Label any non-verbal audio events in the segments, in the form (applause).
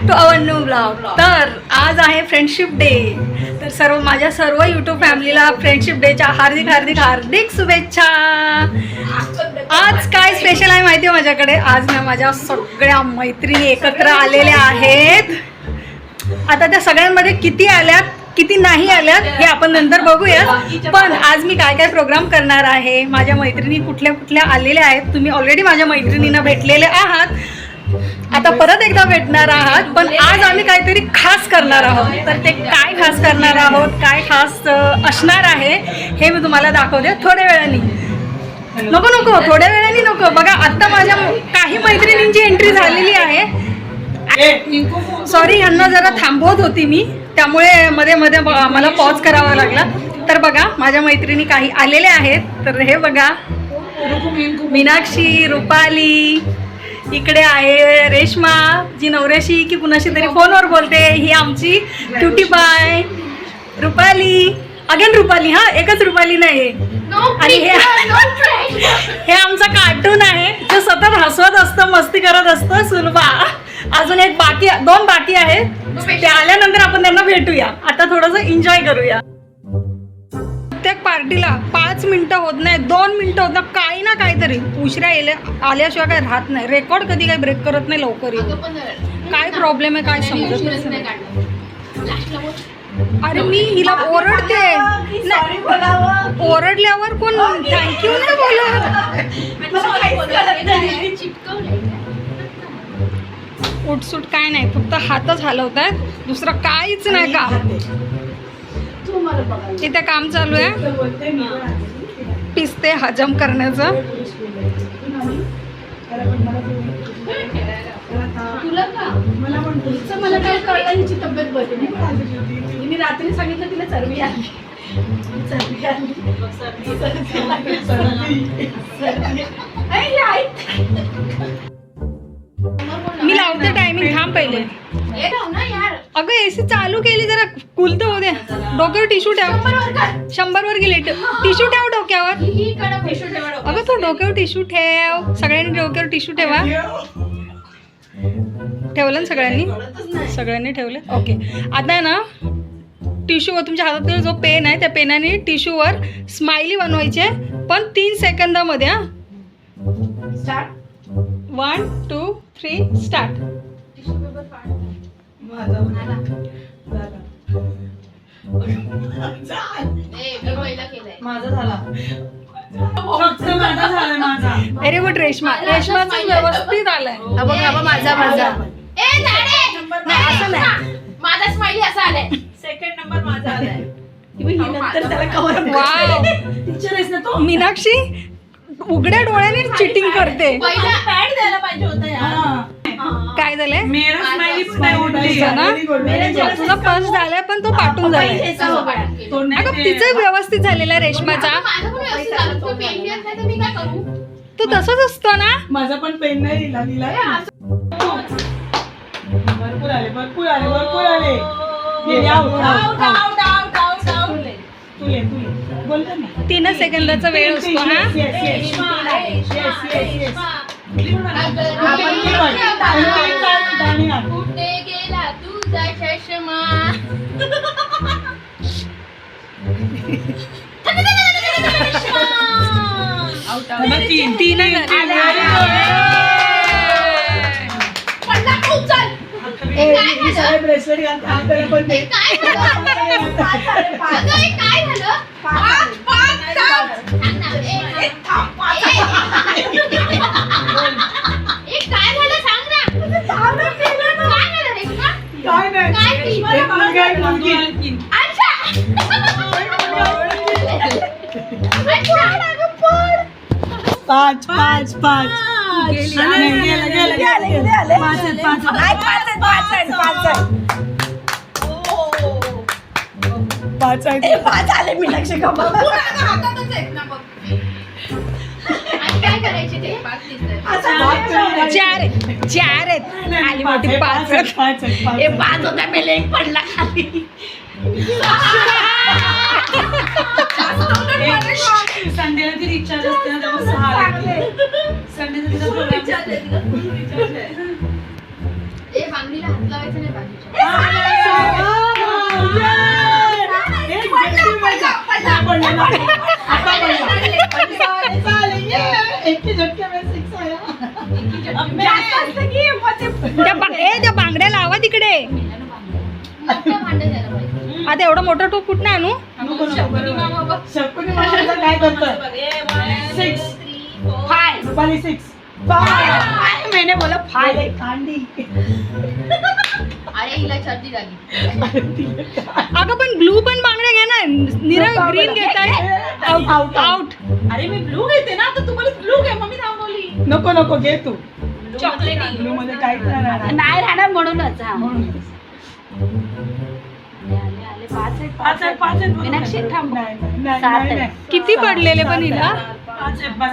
To our new blog. तर आज आहे फ्रेंडशिप डे तर सर्व माझ्या सर्व यूट्यूब फॅमिलीला फ्रेंडशिप डेच्या हार्दिक हार्दिक हार्दिक शुभेच्छा. आज काय स्पेशल आहे माहिती आहे माझ्याकडे? आज ना माझ्या सगळ्या मैत्रिणी एकत्र आलेल्या आहेत. आता त्या सगळ्यांमध्ये किती आल्यात किती नाही आल्यात हे आपण नंतर बघूया पण आज मी काय काय प्रोग्राम करणार आहे? माझ्या मैत्रिणी कुठल्या कुठल्या आलेल्या आहेत? तुम्ही ऑलरेडी माझ्या मैत्रिणींना भेटलेले आहात. आता परत एकदा भेटणार आहात पण आज आम्ही काहीतरी खास करणार आहोत. तर ते काय खास करणार आहोत काय खास असणार आहे हे मी तुम्हाला दाखवते थोड्या वेळाने. नको नको थोड्या वेळाने नको. बघा आता माझ्या काही मैत्रिणींची एंट्री झालेली आहे. सॉरी ह्यांना जरा थांबवत होती मी. त्यामुळे मध्ये मध्ये मला पॉज करावा लागला. तर बघा माझ्या मैत्रिणी काही आलेल्या आहेत. तर हे बघा. मीनाक्षी रुपाली. इकडे आहे रेश्मा जी नवऱ्याशी की कुणाशी तरी फोनवर बोलते ही आमची cutie bye. Rupali. Again Rupali हा एकच रुपाली नाही आणि हे हे आमचं कार्टून आहे. जे सतत हसवत असतं मस्ती करत असतं सुलभा अजून एक बाकी दोन बाकी आहेत. ते आल्यानंतर आपण त्यांना भेटूया. आता थोडंसं एन्जॉय करूया. पार्टीला पाच मिनटं होत नाही दोन मिनटं होत नाही काही ना काहीतरी. उशिरा येल्या आल्याशिवाय काय राहत नाही. रेकॉर्ड कधी काही ब्रेक करत नाही लवकर येऊन. काय प्रॉब्लेम आहे? काय समजत नाही अरे मी हिला ओरडते. ओरडल्यावर कोण थँक्यू नाही बोलत? उठसूट काय नाही फक्त हातच हलवत आहेत दुसरं काहीच नाही का? इथे काम चालू आहे. पिस्ते हजम करण्याचं. तुला का? तिचं मला काय कळलं हिची तब्येत बरी नाही? मी रात्री सांगितलं तिला चरबी आली. चरबी आली. चरबी. ऐ, ऐक. मी लावते टायमिंग थांब पहिले. अगं एसी चालू केली जरा कुलत होऊ दे. डोक्यावर टिश्यू ठेव. शंभर वर गेले. टिश्यू ठेव डोक्यावर. ही- ही. अगं तू डोक्यावर टिश्यू ठेव. सगळ्यांनी डोक्यावर टिश्यू ठेवा. ठेवलं ना सगळ्यांनी? सगळ्यांनी ठेवले? ओके आता आहे ना टिश्यूवर तुमच्या हातातील जो पेन आहे त्या पेनाने टिश्यूवर स्माइली बनवायचे. पण तीन सेकंदामध्ये हा. One two three start tissue paper फाड. ए, मी पहिला केलंय. माझा झाला फक्त माझा झाला माझा अरे गुड रेशमा रेशमाचं व्यवस्थित आलंय. हा. बघ, हा बघ, माझा माझा. ए झाडे नाही असं नाही माझा स्माइली असा आलाय. सेकंड नंबर माझा आलाय. नंतर त्याला कवर वाव टीचर आहेस ना तू? मीनाक्षी उघड्या डोळ्याने चिटिंग करते. पहिला पॅड द्यायला पाहिजे होता तुझं ना तुझा पर्स झालाय पण तो पाठून झालाय. अगं तिचं व्यवस्थित झालेलं आहे रेशमाचा. झालं. तो पेन घेत नाही तर मी काय करू? तो तसंच असतो ना? माझा पण पेन नाही भरपूर आले भरपूर आले भरपूर आले. ना. तीन सेकंदाचा वेळ असतो हा? काय. कुठे गेला तुझा चष्मा तीन. तीन पडला खूप चल पाच पाच पाच. पाच आहेत, पाच आहेत. पाच काय करायचे ते. चार चार आहेत. आली मोठी हे पाच आहेत, पाच होता पहिले एक पडला खाली. (laughs) संडेला ती रिचार्ज असते ना तेव्हा सहा. संडेला program. ए बांगडीला. एके झटके में आया. त्या बांगड्या लावा तिकडे. आता एवढं मोठं टोप कुठं आणू. शकुनी मामाचं काय करतं six five Rupali six five महिने बोला फाय कांडी. अरे हिला सर्दी झाली अगं पण ब्लू पण बांगड्या घ्या ना निरा ग्रीन घेताय Out, out. आउट अरे मी ब्लू घेते ना तर तुम्हाला ब्लू घे मग मी थांबवली नको नको घे तू. चॉकलेटी ब्लू मध्ये काहीच नाही राहणार. नाही राहणार म्हणूनच हा. पाच आहेत पाच आहेत, पाच आहेत, बरोबर. मीनाक्षी थांब. नाही, नाही, नाही, सात नाही, आहेत. नाही. किती पडलेले पण हिला?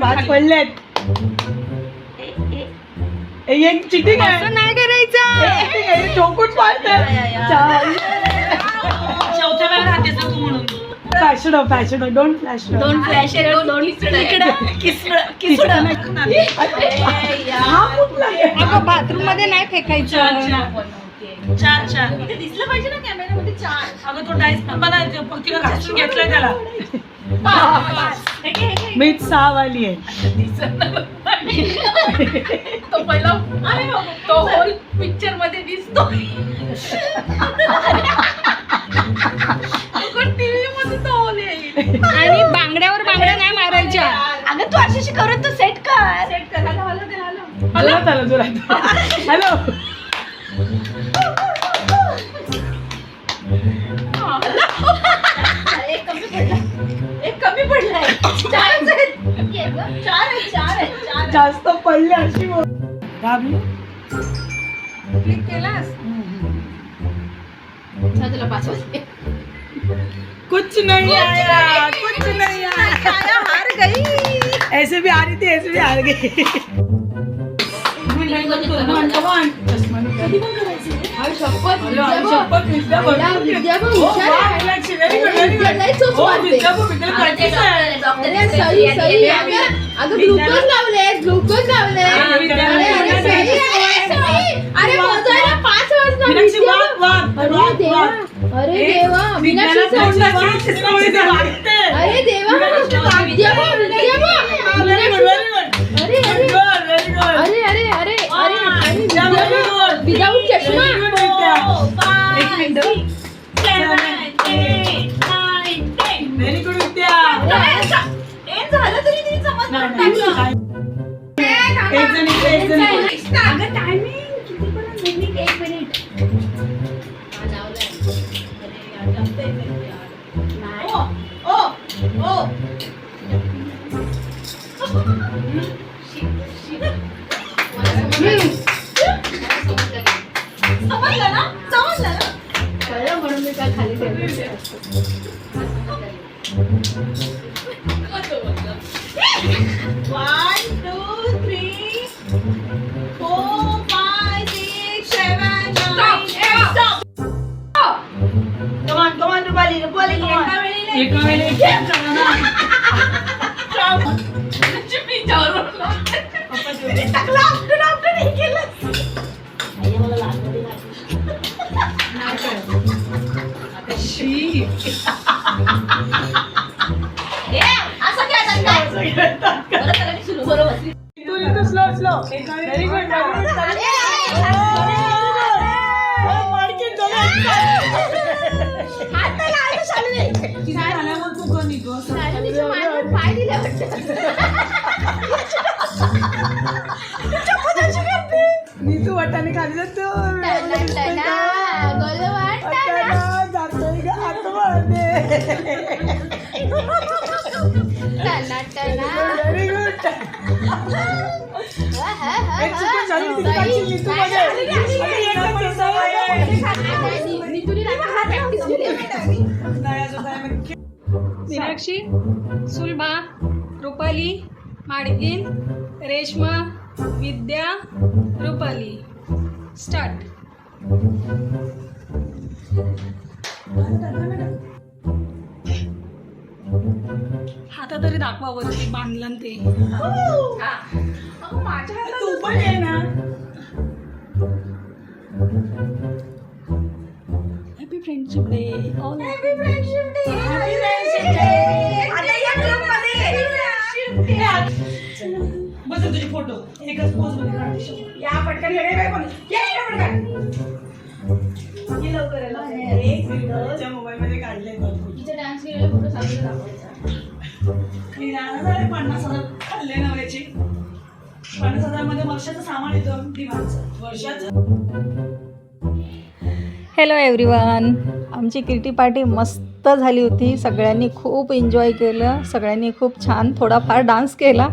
पाच पडलेत. एक चिठी काय? असं नाही करायचं. एक चिठ्ठी काय? हे ठोकून पाडते चाल. चौथ्या वेळा राहतेस ना तू म्हणून. फॅशन फॅशन डोंट फ्लॅश दोन फ्लॅश दोन इकडं किसड किसड हा कुठला आहे? अगं बाथरूममध्ये नाही फेकायचं. चार चार. दिसलं पाहिजे ना कॅमेऱ्यामध्ये चार. अगं तो डायस मला तिला घासून घेतलाय त्याला. मीच सहा वाली आहे. (laughs) (laughs) तो पहिला तो होल पिक्चरमध्ये दिसतो. टीव्ही मध्ये तो होल येईल. आणि बांगड्यावर बांगड्या नाही मारायच्या. अगं तू अशी तू सेट कर. सेट कर. Hello hello hello. जोरात हॅलो. एक कमी पडला. एक कमी पडलाय. चार (laughs) आहेत चार आहेत चार जास्त पडले अशी बोल. दाबली? क्लिक केलास? तुला कुछ नहीं आया कुछ नहीं आया। हार गई। ऐसे भी आ रही थी ऐसे भी हार गई। (laughs) अगं अगं ग्लुकोज लावले ग्लुकोज लावले. हा, अरे मोजायला पाच वाजता देवा. अरे देवा. अरे देवा. Very good, विद्या. झालं तरी तिने समजलं एक जण इकडे, एक जण इकडे. अगं एक ओ ओ ओ One, two, three, four, five, six, seven, nine, eight. Stop! Stop! Come on, come on, Rubali, Rubali, come on. Ikaw, (laughs) Neetu वाटाणे खाली जातो. मीनाक्षी सुलभा रुपाली माडगीन रेश्मा विद्या रुपाली. स्टार्ट. हाता तरी दाखवा वरती बांधलं न ते. तू पण ये ना. Happy friendship day happy friendship day happy friendship day आता या ग्रुपमध्ये बस तुझे फोटो एकच पोजमध्ये काढते या पटकन ये काय पण ये पन्नास हजार खाल्ले नव्याचे. पन्नास हजारमध्ये वर्षाचं सामान येतं दिवाळीचं. वर्षाचं. हॅलो एव्हरीवन आमची किटी पार्टी मस्त झाली होती. सगळ्यांनी खूप एन्जॉय केलं. सगळ्यांनी खूप छान थोडाफार डान्स केला.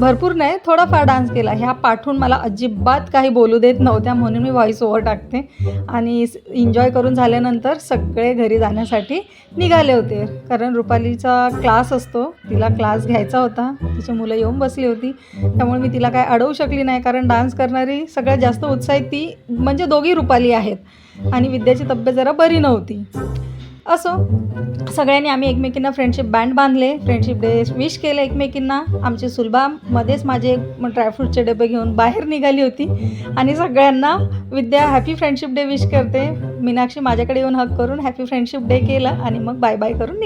भरपूर नाही थोडाफार डान्स केला. ह्या पाठवून मला अजिबात काही बोलू देत नव्हत्या म्हणून मी व्हॉईस ओव्हर टाकते. आणि एन्जॉय करून झाल्यानंतर सगळे घरी जाण्यासाठी निघाले होते. कारण रुपालीचा क्लास असतो तिला क्लास घ्यायचा होता. तिची मुलं येऊन बसली होती. त्यामुळे मी तिला काय अडवू शकली नाही कारण डान्स करणारी सगळ्यात जास्त उत्साहित ती म्हणजे दोघी रुपाली आहेत. आणि विद्याची तब्येत जरा बरी नव्हती. असो. सगळ्यांनी आम्ही एकमेकींना फ्रेंडशिप बँड बांधले. फ्रेंडशिप डे विश केलं एकमेकींना. आमची सुलभा मध्येच माझे ड्रायफ्रूटचे डबे घेऊन बाहेर निघाली होती. आणि सगळ्यांना Vidya happy friendship day wish करते. मीनाक्षी माझ्याकडे येऊन हक करून हॅपी फ्रेंडशिप डे केला आणि मग बाय बाय करून निघ